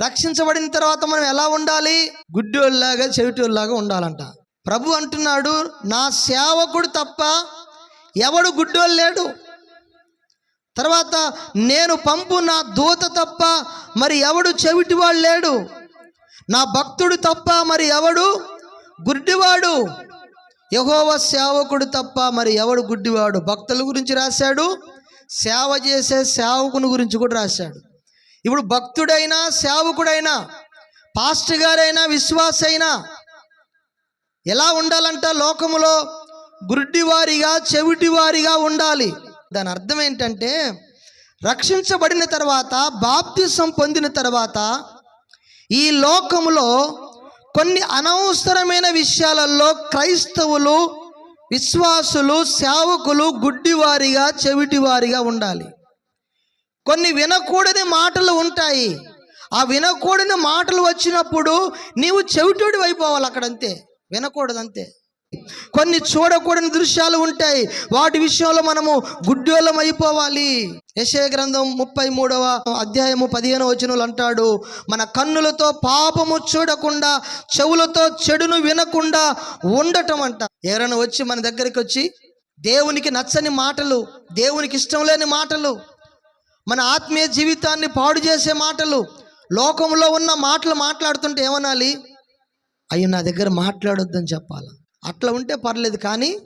రక్షించబడిన తర్వాత మనం ఎలా ఉండాలి? గుడ్డోళ్ళలాగా చెవిటోళ్ళలాగా ఉండాలంట. ప్రభు అంటున్నాడు నా సేవకుడు తప్ప ఎవడు గుడ్డోళ్ళు లేడు. తర్వాత నేను పంపు నా దూత తప్ప మరి ఎవడు చెవిటివాడు లేడు. నా భక్తుడు తప్ప మరి ఎవడు గుడ్డివాడు. యహోవ సేవకుడు తప్ప మరి ఎవడు గుడ్డివాడు? భక్తుల గురించి రాశాడు సేవ చేసే సేవకుని గురించి కూడా రాశాడు. ఇప్పుడు భక్తుడైనా సేవకుడైనా పాస్టర్ గారైనా విశ్వాస అయినా ఎలా ఉండాలంట లోకములో? గుడ్డివారిగా చెవిటివారిగా ఉండాలి. దాని అర్థం ఏంటంటే రక్షించబడిన తర్వాత బాప్తిసం పొందిన తర్వాత ఈ లోకములో కొన్ని అనవసరమైన విషయాలలో క్రైస్తవులు విశ్వాసులు సేవకులు గుడ్డివారిగా చెవిటివారిగా ఉండాలి. కొన్ని వినకూడని మాటలు ఉంటాయి. ఆ వినకూడని మాటలు వచ్చినప్పుడు నీవు చెవిటోడి అయిపోవాలి అక్కడంతే. వినకూడదు అంతే కొన్ని చూడకూడని దృశ్యాలు ఉంటాయి. వాటి విషయంలో మనము గుడ్డోళం అయిపోవాలి. యశయ గ్రంథం ముప్పై మూడవ అధ్యాయము పదిహేను వచనులు అంటాడు మన కన్నులతో పాపము చూడకుండా చెవులతో చెడును వినకుండా ఉండటం అంట. ఎవరైనా వచ్చి మన దగ్గరికి వచ్చి దేవునికి నచ్చని మాటలు దేవునికి ఇష్టం లేని మాటలు మన ఆత్మీయ జీవితాన్ని పాడు చేసే మాటలు లోకంలో ఉన్న మాటలు మాట్లాడుతుంటే ఏమనాలి? అయ్యో నా దగ్గర మాట్లాడొద్దని చెప్పాలి? అట్లా ఉంటే పర్లేదు కానీ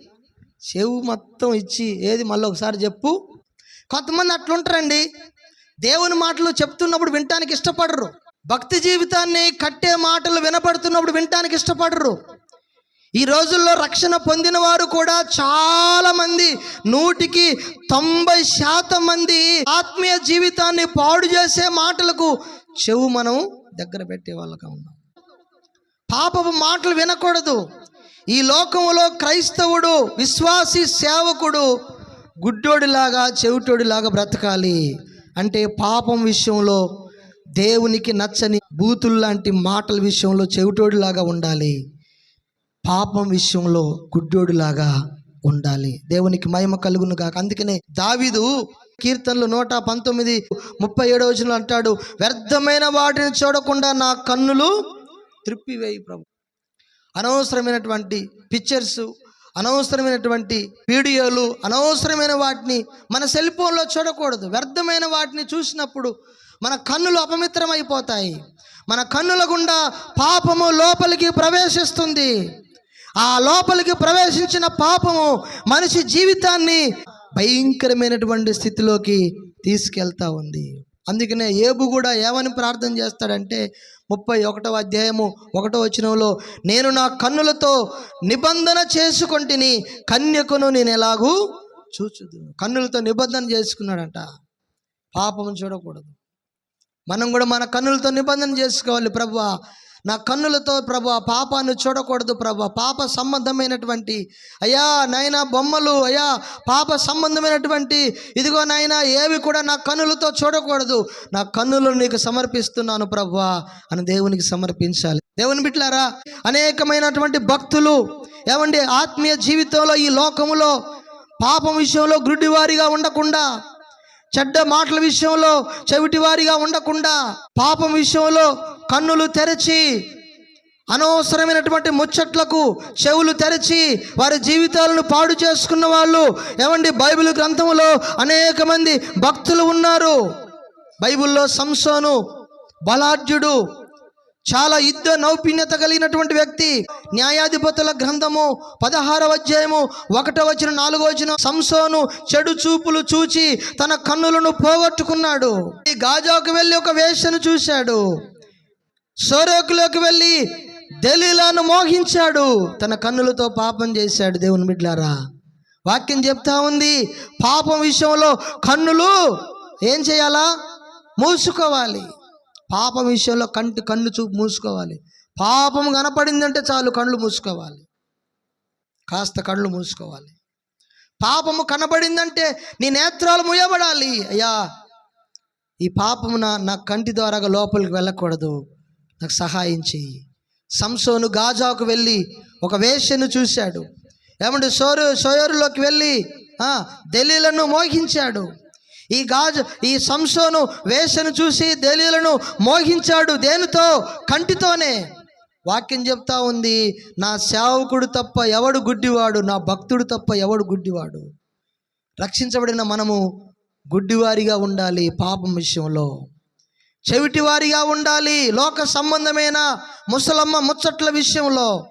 చెవు మొత్తం ఇచ్చి ఏది మళ్ళీ ఒకసారి చెప్పు. కొంతమంది అట్లుంటారండి. దేవుని మాటలు చెప్తున్నప్పుడు వినటానికి ఇష్టపడరు. భక్తి జీవితాన్ని కట్టే మాటలు వినపడుతున్నప్పుడు వినటానికి ఇష్టపడరు. ఈ రోజుల్లో రక్షణ పొందిన వారు కూడా చాలా మంది నూటికి తొంభై శాతం మంది ఆత్మీయ జీవితాన్ని పాడు చేసే మాటలకు చెవు మనం దగ్గర పెట్టే వాళ్ళగా ఉన్నాం. పాపపు మాటలు వినకూడదు. ఈ లోకములో క్రైస్తవుడు విశ్వాసి సేవకుడు గుడ్డోడిలాగా చెవిటోడిలాగా బ్రతకాలి అంటే పాపం విషయంలో దేవునికి నచ్చని బూతుల్లాంటి మాటల విషయంలో చెవిటోడిలాగా ఉండాలి. పాపం విషయంలో గుడ్డోడిలాగా ఉండాలి. దేవునికి మహిమ కలుగును కాక అందుకనే దావీదు కీర్తనలు నూట పంతొమ్మిది ముప్పై ఏడో వచనంలో అంటాడు వ్యర్థమైన వాటిని చూడకుండా నా కన్నులు త్రిప్పివేయి ప్రభు. అనవసరమైనటువంటి పిక్చర్స్ అనవసరమైనటువంటి వీడియోలు అనవసరమైన వాటిని మన సెల్ ఫోన్లో చూడకూడదు. వ్యర్థమైన వాటిని చూసినప్పుడు మన కన్నులు అపమిత్రమైపోతాయి. మన కన్నుల గుండా పాపము లోపలికి ప్రవేశిస్తుంది. ఆ లోపలికి ప్రవేశించిన పాపము మనిషి జీవితాన్ని భయంకరమైనటువంటి స్థితిలోకి తీసుకెళ్తా ఉంది. అందుకనే ఏబు కూడా ఏమని ప్రార్థన చేస్తాడంటే ముప్పై ఒకటవ అధ్యాయము ఒకటో వచనంలో నేను నా కన్నులతో నిబంధన చేసుకొంటిని కన్యకును నేను ఎలాగూ చూచుదు కన్నులతో నిబంధన చేసుకున్నాడంట. పాపం చూడకూడదు. మనం కూడా మన కన్నులతో నిబంధన చేసుకోవాలి ప్రభు నా కన్నులతో ప్రభు పాపాన్ని చూడకూడదు ప్రభు. పాప సంబంధమైనటువంటి అయ్యా నాయన బొమ్మలు అయ్యా పాప సంబంధమైనటువంటి ఇదిగో నాయన ఏవి కూడా నా కన్నులతో చూడకూడదు. నా కన్నులు నీకు సమర్పిస్తున్నాను ప్రభు అని దేవునికి సమర్పించాలి. దేవుని బిట్లారా అనేకమైనటువంటి భక్తులు ఏమండి ఆత్మీయ జీవితంలో ఈ లోకములో పాపం విషయంలో గుడ్డివారిగా ఉండకుండా చెడ్డ మాటల విషయంలో చెవిటివారిగా ఉండకుండా పాపం విషయంలో కన్నులు తెరచి అనవసరమైనటువంటి ముచ్చట్లకు చెవులు తెరచి వారి జీవితాలను పాడు చేసుకున్న వాళ్ళు ఏమండి? బైబిల్ గ్రంథంలో అనేక మంది భక్తులు ఉన్నారు. బైబిల్లో సంసోను బలాఢ్యుడు చాలా యుద్ధ నౌపిణ్యత కలిగినటువంటి వ్యక్తి న్యాయాధిపతుల గ్రంథము పదహారవ అధ్యాయము ఒకటో వచ్చిన నాలుగో వచ్చిన సంసోను చెడు చూపులు చూచి తన కన్నులను పోగొట్టుకున్నాడు. ఈ గాజాకు వెళ్ళి ఒక వేషను చూశాడు. సోరోకులోకి వెళ్ళి దలీలాను మోహించాడు. తన కన్నులతో పాపం చేశాడు దేవుని బిడ్లారా. వాక్యం చెప్తా ఉంది పాపం విషయంలో కన్నులు ఏం చేయాలా? మూసుకోవాలి. పాపం విషయంలో కంటి కన్ను చూపు మూసుకోవాలి. పాపం కనపడిందంటే చాలు కళ్ళు మూసుకోవాలి. కాస్త కళ్ళు మూసుకోవాలి. పాపము కనబడిందంటే నీ నేత్రాలు ముయబడాలి. అయ్యా ఈ పాపము నా నా కంటి ద్వారాగా లోపలికి వెళ్ళకూడదు. నాకు సహాయం చేయి సంసోను గాజాకు వెళ్ళి ఒక వేష్యను చూశాడు. ఏమంటే సోరు సోయరులోకి వెళ్ళి ఆ, మోహించాడు. ఈ గాజు ఈ సంసోను వేషను చూసి దేలీలను మోహించాడు దేనితో? కంటితోనే. వాక్యం చెప్తా ఉంది నా సేవకుడు తప్ప ఎవడు గుడ్డివాడు నా భక్తుడు తప్ప ఎవడు గుడ్డివాడు? రక్షించబడిన మనము గుడ్డివారిగా ఉండాలి పాపం విషయంలో. చెవిటివారిగా ఉండాలి. లోక సంబంధమైన ముసలమ్మ ముచ్చట్ల విషయంలో.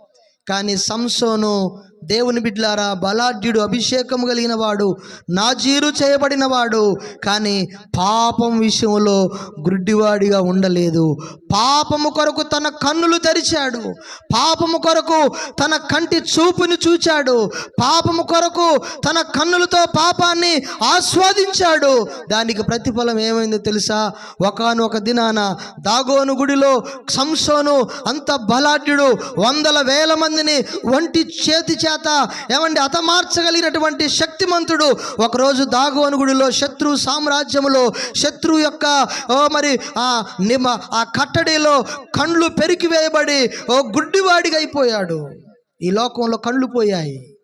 కానీ సంసోను దేవుని బిడ్లారా బలాఢ్యుడు అభిషేకం కలిగిన వాడు నాజీరు చేయబడినవాడు కానీ పాపం విషయంలో గుడ్డివాడిగా ఉండలేదు. పాపము కొరకు తన కన్నులు తెరిచాడు. పాపము కొరకు తన కంటి చూపుని చూచాడు. పాపము కొరకు తన కన్నులతో పాపాన్ని ఆస్వాదించాడు. దానికి ప్రతిఫలం ఏమైందో తెలుసా? ఒకనొక దినాన దాగోను గుడిలో సంసోను అంత బలాఢ్యుడు వందల వేల మందిని ఒంటి చేతి చేత ఏమండి హతమార్చగలిగినటువంటి శక్తిమంతుడు ఒకరోజు దాగువను గుడిలో శత్రు సామ్రాజ్యములో శత్రు యొక్క ఓ మరి ఆ నిమ ఆ కట్టడిలో కండ్లు పెరికివేయబడి ఓ గుడ్డివాడిగా అయిపోయాడు ఈ లోకంలో కళ్ళు పోయాయి.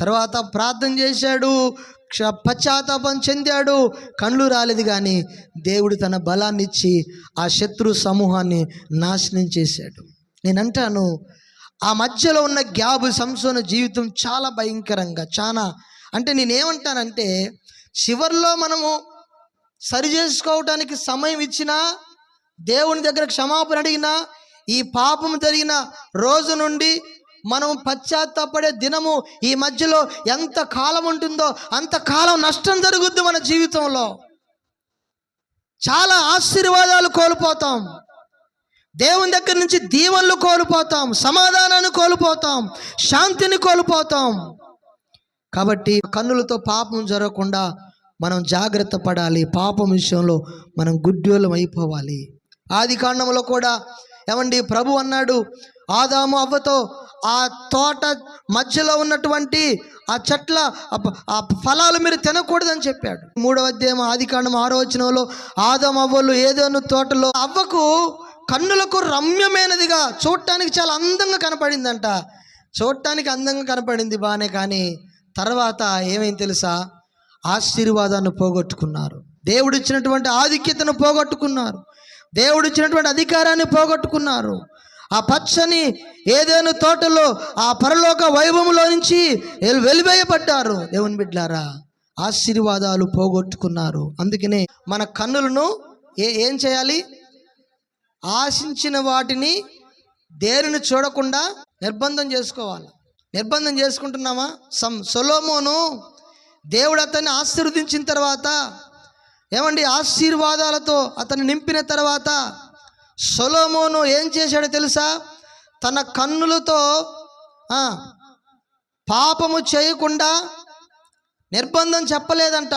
తర్వాత ప్రార్థన చేశాడు క్ష- పశ్చాత్తాపం చెందాడు కళ్ళు రాలేదు కానీ దేవుడు తన బలాన్ని ఇచ్చి ఆ శత్రు సమూహాన్ని నాశనం చేశాడు. నేను అంటాను ఆ మధ్యలో ఉన్న గ్యాబు సంసోన జీవితం చాలా భయంకరంగా చాలా అంటే నేనేమంటానంటే చివరిలో మనము సరి చేసుకోవటానికి సమయం ఇచ్చినా దేవుని దగ్గర క్షమాపణ అడిగినా ఈ పాపం జరిగిన రోజు నుండి మనం పశ్చాత్తాపడే దినము ఈ మధ్యలో ఎంత కాలం ఉంటుందో అంత కాలం నష్టం జరుగుద్ది మన జీవితంలో. చాలా ఆశీర్వాదాలు కోల్పోతాం. దేవుని దగ్గర నుంచి దీవెనలు కోల్పోతాం సమాధానాన్ని కోల్పోతాం శాంతిని కోల్పోతాం. కాబట్టి కన్నులతో పాపం జరగకుండా మనం జాగ్రత్త పడాలి. పాపం విషయంలో మనం గుడ్డోలం అయిపోవాలి. ఆది కాండంలో కూడా ఏమండి ప్రభు అన్నాడు ఆదాము అవ్వతో ఆ తోట మధ్యలో ఉన్నటువంటి ఆ చెట్ల ఆ ఫలాలు మీరు తినకూడదని చెప్పాడు. మూడవ అధ్యాయం ఆది కాండం ఆరో వచనంలో ఆదాము అవ్వలు ఏదోను తోటలో అవ్వకు కన్నులకు రమ్యమైనదిగా చూడటానికి చాలా అందంగా కనపడిందంట. చూడటానికి అందంగా కనపడింది బాగానే కానీ తర్వాత ఏమైంది తెలుసా? ఆశీర్వాదాన్ని పోగొట్టుకున్నారు. దేవుడిచ్చినటువంటి ఆధిక్యతను పోగొట్టుకున్నారు. దేవుడిచ్చినటువంటి అధికారాన్ని పోగొట్టుకున్నారు. ఆ పచ్చని ఏదైనా తోటలో ఆ పరలోక వైభవంలో నుంచి వెలివేయబడ్డారు. దేవుని బిడ్డారా ఆశీర్వాదాలు పోగొట్టుకున్నారు. అందుకనే మన కన్నులను ఏ ఏం చేయాలి? ఆశించిన వాటిని దేనిని చూడకుండా నిర్బంధం చేసుకోవాలి. నిర్బంధం చేసుకుంటున్నామా? సం సొలోమోను దేవుడు అతన్ని ఆశీర్వదించిన తర్వాత ఏమండి? ఆశీర్వాదాలతో అతన్ని నింపిన తర్వాత సొలోమోను ఏం చేశాడో తెలుసా? తన కన్నులతో పాపము చేయకుండా నిర్బంధం చెప్పలేదంట.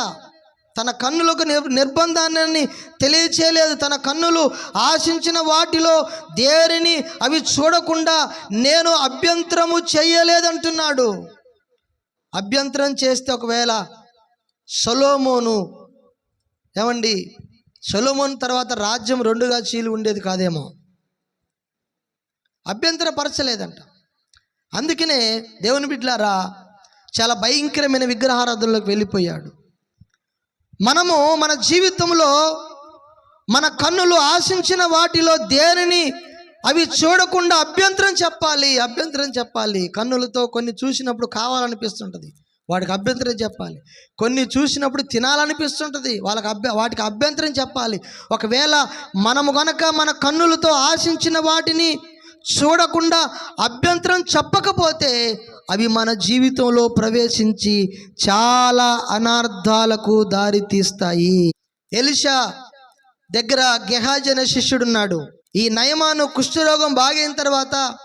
తన కన్నులకు నిర్బంధాన్ని తెలియచేయలేదు. తన కన్నులు ఆశించిన వాటిలో దేనిని అవి చూడకుండా నేను అభ్యంతరము చేయలేదంటున్నాడు. అభ్యంతరం చేస్తే ఒకవేళ సొలోమోను ఏమండి? సొలోమోన్ తర్వాత రాజ్యం రెండుగా చీలి ఉండేది కాదేమో. అభ్యంతరపరచలేదంట. అందుకనే దేవుని బిడ్లారా చాలా భయంకరమైన విగ్రహారాధనలోకి వెళ్ళిపోయాడు. మనము మన జీవితంలో మన కన్నులు ఆశించిన వాటిలో దేనిని అవి చూడకుండా అభ్యంతరం చెప్పాలి అభ్యంతరం చెప్పాలి. కన్నులతో కొన్ని చూసినప్పుడు కావాలనిపిస్తుంటుంది. వాడికి అభ్యంతరం చెప్పాలి. కొన్ని చూసినప్పుడు తినాలనిపిస్తుంటుంది. వాళ్ళకి అభ్య వాటికి అభ్యంతరం చెప్పాలి. ఒకవేళ మనము గనక మన కన్నులతో ఆశించిన వాటిని చూడకుండా అభ్యంతరం చెప్పకపోతే అవి మన జీవితంలో ప్రవేశించి చాలా అనార్థాలకు దారి తీస్తాయి. ఎలిషా దగ్గర గెహాజన శిష్యుడున్నాడు. ఈ నయమాను కుష్ఠరోగం బాగైన తర్వాత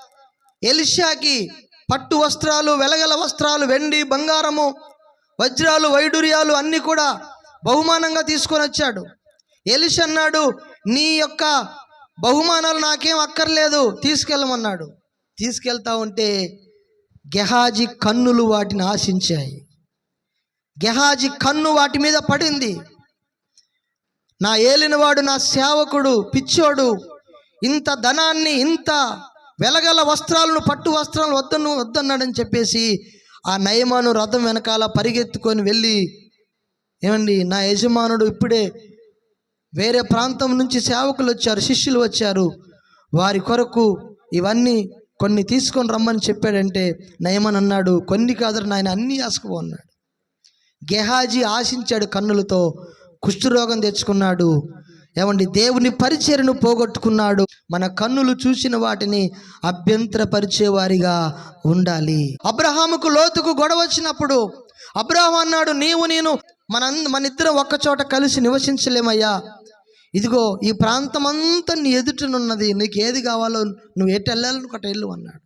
ఎలిషాకి పట్టు వస్త్రాలు వెలగల వస్త్రాలు వెండి బంగారము వజ్రాలు వైడూర్యాలు అన్నీ కూడా బహుమానంగా తీసుకొని వచ్చాడు. ఎలిష అన్నాడు నీ యొక్క బహుమానాలు నాకేం అక్కర్లేదు తీసుకెళ్ళమన్నాడు. తీసుకెళ్తా ఉంటే గెహాజీ కన్నులు వాటిని ఆశించాయి. గెహాజీ కన్ను వాటి మీద పడింది. నా ఏలినవాడు నా సేవకుడు పిచ్చోడు ఇంత ధనాన్ని ఇంత వెలగల వస్త్రాలను పట్టు వస్త్రాలు వద్దను వద్దన్నాడని చెప్పేసి ఆ నయమాను రథం వెనకాల పరిగెత్తుకొని వెళ్ళి ఏమండి నా యజమానుడు ఇప్పుడే వేరే ప్రాంతం నుంచి సేవకులు వచ్చారు శిష్యులు వచ్చారు. వారి కొరకు ఇవన్నీ కొన్ని తీసుకొని రమ్మని చెప్పాడంటే నయమన్ అన్నాడు కొన్ని కాదు నాయన అన్నీ ఆసుకుపో అన్నాడు. గెహాజీ ఆశించాడు కన్నులతో కుష్ఠరోగం తెచ్చుకున్నాడు. ఏమండి దేవుని పరిచయను పోగొట్టుకున్నాడు. మన కన్నులు చూసిన వాటిని అభ్యంతరపరిచేవారిగా ఉండాలి. అబ్రహాముకు లోతుకు గొడవ వచ్చినప్పుడు అబ్రహాం అన్నాడు నీవు నేను మన మన ఇద్దరం ఒక్కచోట కలిసి నివసించలేమయ్యా. ఇదిగో ఈ ప్రాంతం అంతా నీ ఎదుటనున్నది నీకు ఏది కావాలో నువ్వు ఎటు వెళ్ళాలని ఒకటి వెళ్ళు అన్నాడు.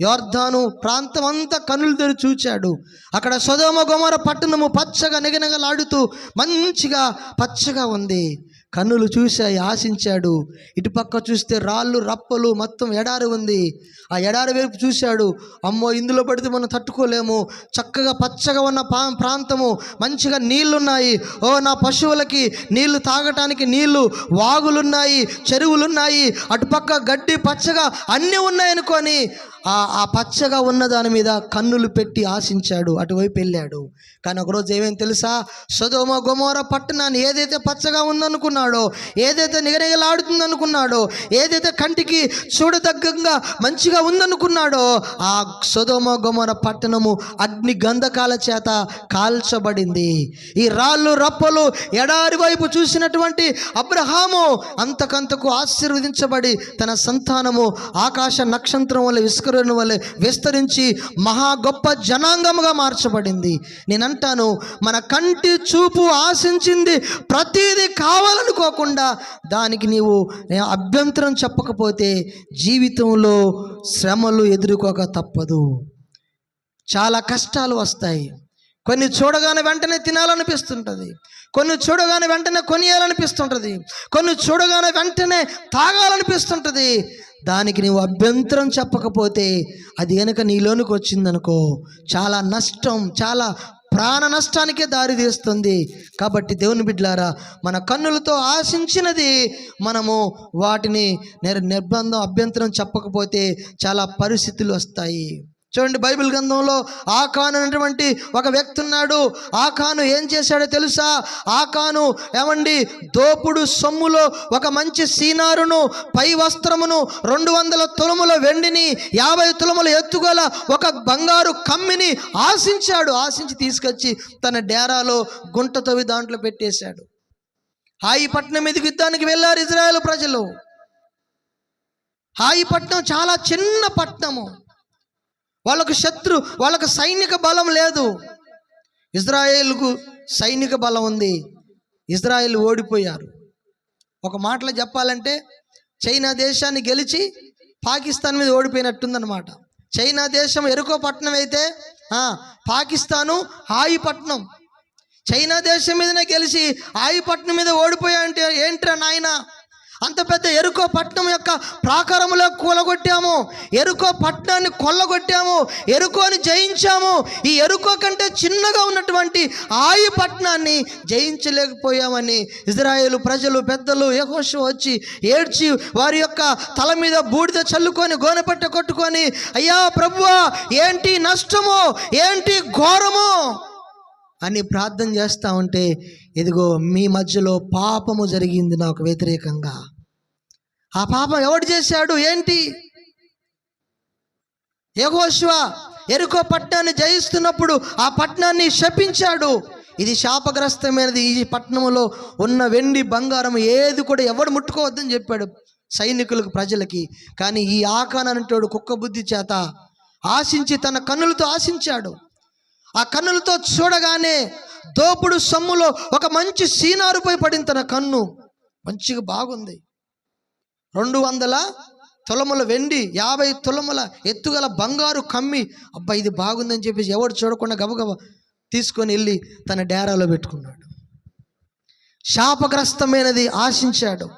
యోర్ధాను ప్రాంతం అంతా కనులు తెరి చూచాడు. అక్కడ సొదోమ గొమర పట్టణము పచ్చగా నిగనగలాడుతూ మంచిగా పచ్చగా ఉంది. కన్నులు చూశాయి ఆశించాడు. ఇటుపక్క చూస్తే రాళ్ళు రప్పలు మొత్తం ఎడారి ఉంది. ఆ ఎడారి వైపు చూశాడు. అమ్మో ఇందులో పడితే మనం తట్టుకోలేము. చక్కగా పచ్చగా ఉన్న పా ప్రాంతము మంచిగా నీళ్ళున్నాయి. ఓ నా పశువులకి నీళ్ళు తాగటానికి నీళ్ళు వాగులున్నాయి చెరువులున్నాయి. అటుపక్క గడ్డి పచ్చగా అన్నీ ఉన్నాయనుకొని ఆ పచ్చగా ఉన్న దాని మీద కన్నులు పెట్టి ఆశించాడు. అటువైపు వెళ్ళాడు. కానీ ఒకరోజు ఏమేమి తెలుసా? సదోమ గొమోర పట్టణాన్ని ఏదైతే పచ్చగా ఉందనుకున్నా అనుకున్నాడో ఏదైతే నిగనిగలాడుతుందనుకున్నాడో ఏదైతే కంటికి చూడదగ్గంగా మంచిగా ఉందనుకున్నాడో ఆ సొదోమ గమన పట్టణము అగ్ని గంధకాల చేత కాల్చబడింది. ఈ రాళ్ళు రప్పలు ఎడారి వైపు చూసినటువంటి అబ్రహాము అంతకంతకు ఆశీర్వదించబడి తన సంతానము ఆకాశ నక్షత్రం వల్ల విస్కరణ వల్ల విస్తరించి మహా గొప్ప జనాంగముగా మార్చబడింది. నేనంటాను మన కంటి చూపు ఆశించింది ప్రతిదీ కావాలని అనుకోకుండా దానికి నీవు అభ్యంతరం చెప్పకపోతే జీవితంలో శ్రమలు ఎదుర్కోక తప్పదు. చాలా కష్టాలు వస్తాయి. కొన్ని చూడగానే వెంటనే తినాలనిపిస్తుంటుంది. కొన్ని చూడగానే వెంటనే కొనియాలనిపిస్తుంటుంది. కొన్ని చూడగానే వెంటనే తాగాలనిపిస్తుంటుంది. దానికి నీవు అభ్యంతరం చెప్పకపోతే అది కనుక నీలోనికి వచ్చిందనుకో చాలా నష్టం చాలా ప్రాణ నష్టానికే దారి తీస్తుంది. కాబట్టి దేవుని బిడ్లారా మన కన్నులతో ఆశించినది మనము వాటిని నిర్బంధం అభ్యంతరం చెప్పకపోతే చాలా పరిస్థితులు వస్తాయి. చూడండి బైబిల్ గ్రంథంలో ఆకాను అనేటువంటి ఒక వ్యక్తి ఉన్నాడు. ఆకాను ఏం చేశాడో తెలుసా? ఆకాను ఏమండి? దోపుడు సొమ్ములో ఒక మంచి సీనారును పై వస్త్రమును రెండు వందల తులముల వెండిని యాభై తులముల ఎత్తుగల ఒక బంగారు కమ్మిని ఆశించాడు. ఆశించి తీసుకొచ్చి తన డేరాలో గుంట తవ్వి దాంట్లో పెట్టేశాడు. హాయిపట్నం మీదకి యుద్ధానికి వెళ్ళారు ఇజ్రాయెల్ ప్రజలు. హాయిపట్నం చాలా చిన్న పట్నము వాళ్ళకు శత్రు వాళ్ళకు సైనిక బలం లేదు. ఇజ్రాయేల్కు సైనిక బలం ఉంది. ఇజ్రాయెల్ ఓడిపోయారు. ఒక మాటలో చెప్పాలంటే చైనా దేశాన్ని గెలిచి పాకిస్తాన్ మీద ఓడిపోయినట్టుందన్నమాట. చైనా దేశం ఎరుకో పట్టణం అయితే పాకిస్తాను హాయి పట్టణం. చైనా దేశం మీదనే గెలిచి హాయి పట్టణం మీద ఓడిపోయా అంటే ఏంట్రా నాయనా? అంత పెద్ద ఎరుకో పట్నం యొక్క ప్రాకారములో కూలగొట్టాము. ఎరుకో పట్టణాన్ని కొల్లగొట్టాము. ఎరుకోని జయించాము. ఈ ఎరుకో కంటే చిన్నగా ఉన్నటువంటి ఆయి పట్టణాన్ని జయించలేకపోయామని ఇజ్రాయేలు ప్రజలు పెద్దలు యహోషు వచ్చి ఏడ్చి వారి యొక్క తల మీద బూడిద చల్లుకొని గోనెపట్ట కొట్టుకొని అయ్యా ప్రభువా ఏంటి నష్టమో? ఏంటి ఘోరము? అని ప్రార్థన చేస్తూ ఉంటే ఇదిగో మీ మధ్యలో పాపము జరిగింది నాకు వ్యతిరేకంగా. ఆ పాపం ఎవడు చేశాడు? ఏంటి? యగోశివ ఎరుకో పట్టణాన్ని జయిస్తున్నప్పుడు ఆ పట్టణాన్ని శపించాడు. ఇది శాపగ్రస్తమైనది. ఈ పట్టణంలో ఉన్న వెండి బంగారం ఏది కూడా ఎవడు ముట్టుకోవద్దని చెప్పాడు సైనికులకు ప్రజలకి. కానీ ఈ ఆకాన్ అనేటోడు కుక్క బుద్ధి చేత ఆశించి తన కన్నులతో ఆశించాడు. ఆ కన్నులతో చూడగానే దోపుడు సొమ్ములో ఒక మంచి సీనారుపై పడింది తన కన్ను. మంచిగా బాగుంది. రెండు వందల తులముల వెండి యాభై తులముల ఎత్తుగల బంగారు కమ్మి అబ్బా ఇది బాగుందని చెప్పేసి ఎవడు చూడకుండా గబగబ తీసుకొని వెళ్ళి తన డేరాలో పెట్టుకున్నాడు. శాపగ్రస్తమైనది ఆశించాడు.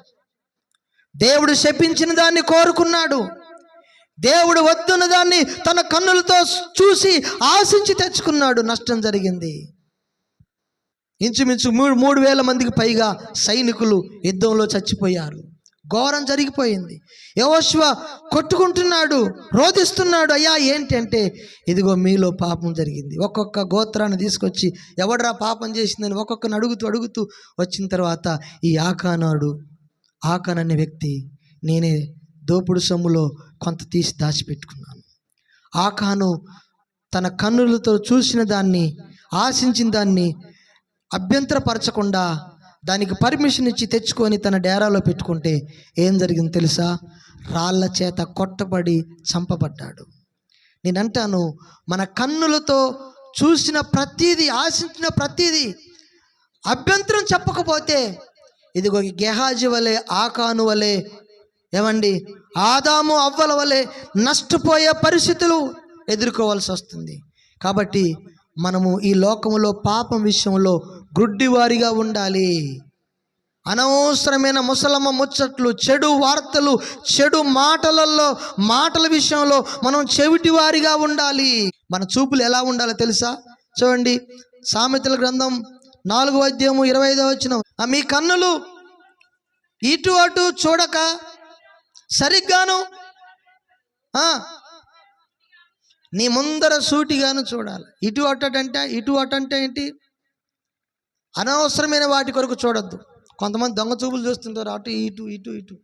దేవుడు శపించిన దాన్ని కోరుకున్నాడు. దేవుడు వద్దున్న దాన్ని తన కన్నులతో చూసి ఆశించి తెచ్చుకున్నాడు. నష్టం జరిగింది. ఇంచుమించు మూడు మూడు వేల మందికి పైగా సైనికులు యుద్ధంలో చచ్చిపోయారు. ఘోరం జరిగిపోయింది. యహోశివ కొట్టుకుంటున్నాడు రోధిస్తున్నాడు. అయ్యా ఏంటంటే ఇదిగో మీలో పాపం జరిగింది. ఒక్కొక్క గోత్రాన్ని తీసుకొచ్చి ఎవడరా పాపం చేసిందని ఒక్కొక్కరిని అడుగుతూ అడుగుతూ వచ్చిన తర్వాత ఈ ఆకానాడు ఆకాన్ అనే వ్యక్తి నేనే దోపుడు సొమ్ములో కొంత తీసి దాచిపెట్టుకున్నాను. ఆకాను తన కన్నులతో చూసిన దాన్ని ఆశించిన దాన్ని అభ్యంతరపరచకుండా దానికి పర్మిషన్ ఇచ్చి తెచ్చుకొని తన డేరాలో పెట్టుకుంటే ఏం జరిగింది తెలుసా? రాళ్ళ చేత కొట్టబడి చంపబడ్డాడు. నేనంటాను మన కన్నులతో చూసిన ప్రతీది ఆశించిన ప్రతీది అభ్యంతరం చెప్పకపోతే ఇదిగో గెహాజీ వలె ఆకాను వలె ఏమండి? ఆదాము అవ్వల వలె నష్టపోయే పరిస్థితులు ఎదుర్కోవాల్సి వస్తుంది. కాబట్టి మనము ఈ లోకములో పాపం విషయంలో గ్రుడ్డివారిగా ఉండాలి. అనవసరమైన ముసలమ్మ ముచ్చట్లు చెడు వార్తలు చెడు మాటలలో మాటల విషయంలో మనం చెవిటివారిగా ఉండాలి. మన చూపులు ఎలా ఉండాలో తెలుసా? చూడండి సామెతల గ్రంథం నాలుగు అధ్యాయము ఇరవై ఐదో వచ్చిన మీ కన్నులు ఇటు అటు చూడక సరిగ్గాను? నీ ముందర సూటిగాను చూడాలి. ఇటు అటు అంటే ఇటు అటు అంటే ఏంటి? అనవసరమైన వాటి కొరకు చూడొద్దు. కొంతమంది దొంగ చూపులు చూస్తుంటారు అటు ఇటు ఇటు ఇటు.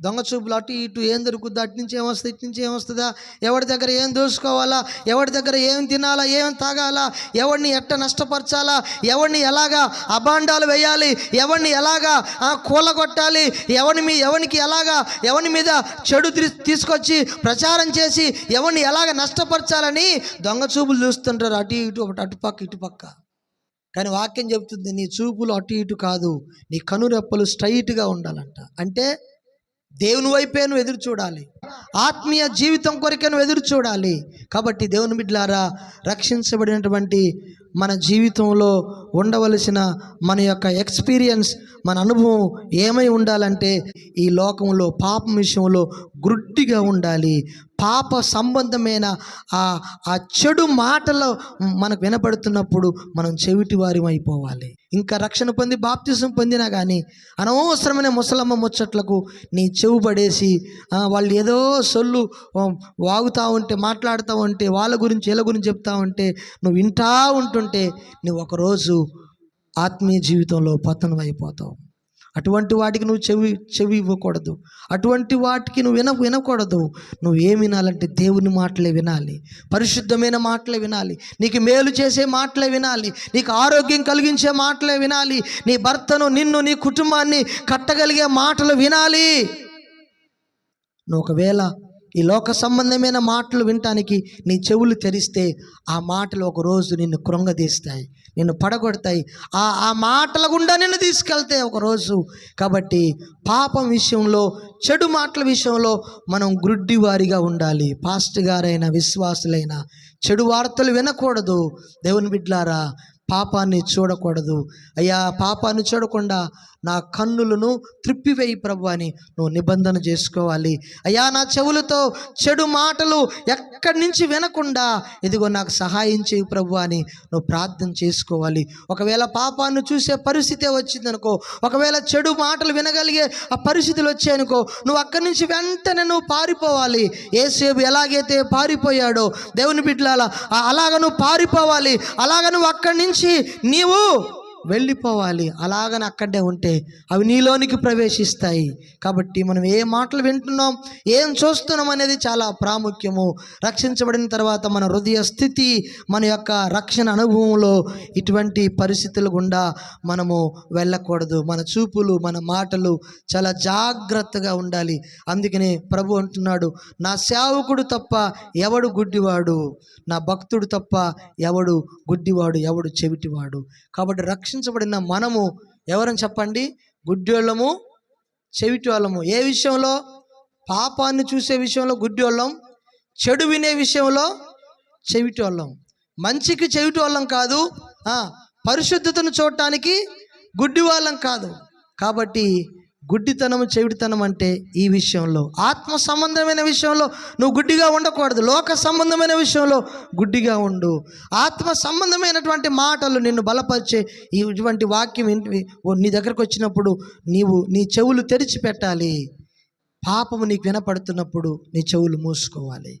దొంగ చూపులు అటు ఇటు ఏం దొరుకుద్దా అటు నుంచి ఏమొస్తుంది ఇటు నుంచి ఏమొస్తుందా? ఎవరి దగ్గర ఏం దోసుకోవాలా? ఎవరి దగ్గర ఏం తినాలా? ఏం తాగాలా? ఎవరిని ఎట్ట నష్టపరచాలా? ఎవరిని ఎలాగా అభాండాలు వేయాలి? ఎవరిని ఎలాగా కూల కూలగొట్టాలి? ఎవరిని మీ ఎవరికి ఎలాగా ఎవరి మీద చెడు తీసుకొచ్చి ప్రచారం చేసి ఎవరిని ఎలాగ నష్టపరచాలని దొంగ చూపులు చూస్తుంటారు. అటు ఇటు ఒకటి అటుపక్క ఇటుపక్క కానీ వాక్యం చెబుతుంది నీ చూపులు అటు ఇటు కాదు. నీ కనురెప్పలు స్ట్రైట్గా ఉండాలంట. అంటే దేవుని వైపే నువ్వు ఎదురు చూడాలి. ఆత్మీయ జీవితం కొరకే నువ్వు ఎదురు చూడాలి. కాబట్టి దేవుని బిడ్డలారా రక్షించబడినటువంటి మన జీవితంలో ఉండవలసిన మన యొక్క ఎక్స్పీరియన్స్ మన అనుభవం ఏమై ఉండాలంటే ఈ లోకంలో పాపం విషయంలో గ్రుడ్డిగా ఉండాలి. పాప సంబంధమైన ఆ ఆ చెడు మాటలు మనకు వినపడుతున్నప్పుడు మనం చెవిటి వారి అయిపోవాలి. ఇంకా రక్షణ పొంది బాప్తిసం పొందినా కానీ అనవసరమైన ముసలమ్మ ముచ్చట్లకు నీ చెవు పడేసి వాళ్ళు ఏదో సొల్లు వాగుతూ ఉంటే మాట్లాడుతూ ఉంటే వాళ్ళ గురించి వీళ్ళ గురించి చెప్తా ఉంటే నువ్వు వింటా ఉంటుంటే నువ్వు ఒకరోజు ఆత్మీయ జీవితంలో పతనం అయిపోతావు. అటువంటి వాటికి నువ్వు చెవి చెవి ఇవ్వకూడదు. అటువంటి వాటికి నువ్వు విన వినకూడదు. నువ్వు ఏమి వినాలంటే దేవుని మాటలే వినాలి. పరిశుద్ధమైన మాటలే వినాలి. నీకు మేలు చేసే మాటలే వినాలి. నీకు ఆరోగ్యం కలిగించే మాటలే వినాలి. నీ భర్తను నిన్ను నీ కుటుంబాన్ని కట్టగలిగే మాటలు వినాలి. నువ్వు ఒకవేళ ఈ లోక సంబంధమైన మాటలు వినటానికి నీ చెవులు తెరిస్తే ఆ మాటలు ఒక రోజు నిన్ను కృంగదీస్తాయి నిన్ను పడగొడతాయి. ఆ ఆ మాటల గుండా నిన్ను తీసుకెళ్తే ఒకరోజు కాబట్టి పాపం విషయంలో చెడు మాటల విషయంలో మనం గ్రుడ్డివారిగా ఉండాలి. పాస్ట్ గారైన విశ్వాసులైన చెడు వార్తలు వినకూడదు. దేవుని బిడ్లారా పాపాన్ని చూడకూడదు. అయ్యా పాపాన్ని చూడకుండా నా కన్నులను త్రిప్పివేయి ప్రభు అని నువ్వు నిబంధన చేసుకోవాలి. అయ్యా నా చెవులతో చెడు మాటలు ఎక్కడి నుంచి వినకుండా ఇదిగో నాకు సహాయం చేయి ప్రభు అని నువ్వు ప్రార్థన చేసుకోవాలి. ఒకవేళ పాపాన్ని చూసే పరిస్థితే వచ్చిందనుకో ఒకవేళ చెడు మాటలు వినగలిగే ఆ పరిస్థితులు వచ్చాయనుకో నువ్వు అక్కడి నుంచి వెంటనే నువ్వు పారిపోవాలి. ఏసేపు ఎలాగైతే పారిపోయాడో దేవుని బిడ్డల అలాగ నువ్వు పారిపోవాలి. అలాగ నువ్వు అక్కడి నుంచి నీవు వెళ్ళిపోవాలి. అలాగని అక్కడే ఉంటే అవి నీలోనికి ప్రవేశిస్తాయి. కాబట్టి మనం ఏ మాటలు వింటున్నాం ఏం చూస్తున్నాం అనేది చాలా ప్రాముఖ్యము. రక్షించబడిన తర్వాత మన హృదయ స్థితి మన యొక్క రక్షణ అనుభవంలో ఇటువంటి పరిస్థితులు గుండా మనము వెళ్ళకూడదు. మన చూపులు మన మాటలు చాలా జాగ్రత్తగా ఉండాలి. అందుకనే ప్రభు అంటున్నాడు నా సేవకుడు తప్ప ఎవడు గుడ్డివాడు? నా భక్తుడు తప్ప ఎవడు గుడ్డివాడు? ఎవడు చెవిటివాడు? కాబట్టి రక్షించబడిన మనము ఎవరని చెప్పండి? గుడ్డివాళ్ళము చెవిటి వాళ్ళము ఏ విషయంలో? పాపాన్ని చూసే విషయంలో గుడ్డోళ్ళం చెడు వినే విషయంలో చెవిటోళ్ళం మంచికి చెవిటి వాళ్ళం కాదు పరిశుద్ధతను చూడటానికి గుడ్డి వాళ్ళం కాదు. కాబట్టి గుడ్డితనం చెవిటితనం అంటే ఈ విషయంలో ఆత్మ సంబంధమైన విషయంలో నువ్వు గుడ్డిగా ఉండకూడదు. లోక సంబంధమైన విషయంలో గుడ్డిగా ఉండు. ఆత్మ సంబంధమైనటువంటి మాటలు నిన్ను బలపరిచే ఈ ఇటువంటి వాక్యం నీ దగ్గరకు వచ్చినప్పుడు నీవు నీ చెవులు తెరిచి పెట్టాలి పాపము నీకు వినపడుతున్నప్పుడు నీ చెవులు మూసుకోవాలి.